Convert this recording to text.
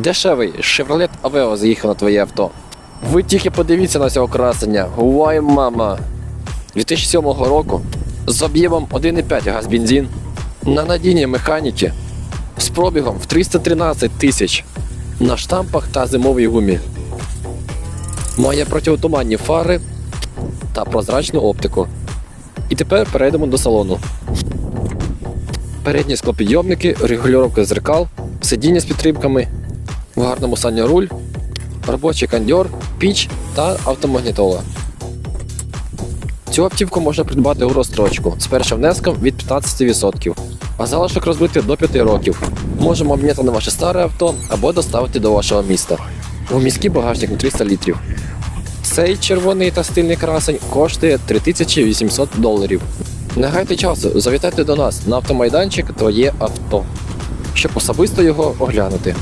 Дешевий Chevrolet Aveo заїхав на твоє авто. Ви тільки подивіться на цього красення. Вай, мама! 2007 року з об'ємом 1,5 газ бензин на надійній механіки з пробігом в 313 тисяч на штампах та зимовій гумі. Має противотуманні фари та прозрачну оптику. І тепер перейдемо до салону. Передні склопідйомники, регулювання зеркал, сидіння з підтримками, в гарному стані руль, робочий кондьор, піч та автомагнітола. Цю автівку можна придбати у розстрочку з першим внеском від 15%, а залишок розбити до 5 років. Можемо обміняти на ваше старе авто або доставити до вашого міста. У міський багажник на 300 літрів. Цей червоний та стильний красень коштує 3800 доларів. Не гайте часу, завітайте до нас на автомайданчик Твоє авто, щоб особисто його оглянути.